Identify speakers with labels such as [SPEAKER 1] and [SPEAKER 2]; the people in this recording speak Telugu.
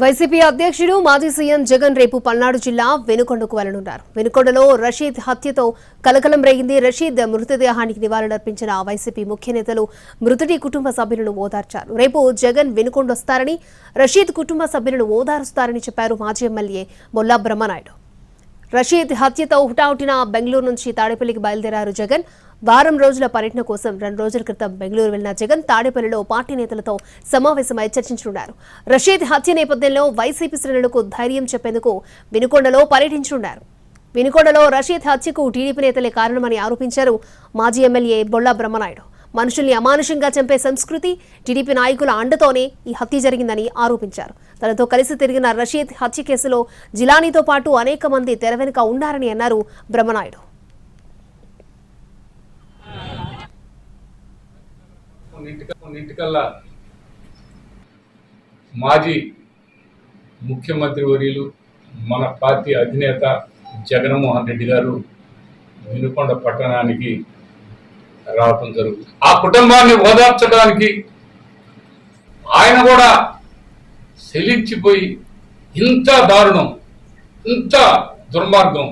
[SPEAKER 1] వైసీపీ అధ్యక్షుడు మాజీ సీఎం జగన్ రేపు పల్నాడు జిల్లా వెనుకొండకు వెళ్ళనున్నారు. వెనుకొండలో రషీద్ హత్యతో కలకలం రేగింది. రషీద్ మృతదేహానికి నివాళులర్పించిన వైసీపీ ముఖ్య నేతలు మృతుడి కుటుంబ సభ్యులను ఓదార్చారు. రేపు జగన్ వెనుకొండ వస్తారని రషీద్ కుటుంబ సభ్యులను ఓదారుస్తారని చెప్పారు మాజీ ఎమ్మెల్యే మొల్లా బ్రహ్మనాయుడు. రషీద్ హత్యతో హుటాహుటిన బెంగళూరు నుంచి తాడేపల్లికి బయలుదేరారు జగన్. వారం రోజుల పర్యటన కోసం రెండు రోజుల క్రితం బెంగళూరు వెళ్ళిన జగన్ తాడేపల్లిలో పార్టీ నేతలతో సమావేశమై చర్చించనున్నారు. రషీద్ హత్య నేపథ్యంలో వైసీపీ శ్రేణులకు ధైర్యం చెప్పేందుకు వినుకొండలో పర్యటించనున్నారు. వినుకొండలో రషీద్ హత్యకు టీడీపీ నేతలే కారణమని ఆరోపించారు మాజీ ఎమ్మెల్యే బొల్లా బ్రహ్మనాయుడు. మనుషుల్ని అమానుషంగా చంపే సంస్కృతి టీడీపీ నాయకుల అండతోనే ఈ హత్య జరిగిందని ఆరోపించారు. తనతో కలిసి తిరిగిన రషీద్ హత్య కేసులో జిలానీతో పాటు అనేక మంది తెర వెనుక ఉన్నారని అన్నారు బ్రహ్మనాయుడు.
[SPEAKER 2] మాజీ ముఖ్యమంత్రి వర్యులు మన పార్టీ అధినేత జగన్మోహన్ రెడ్డి గారు వినుకొండ పట్టణానికి రావటం జరుగుతుంది. ఆ కుటుంబాన్ని ఓదార్చడానికి ఆయన కూడా సెలించిపోయి ఇంత దారుణం ఇంత దుర్మార్గం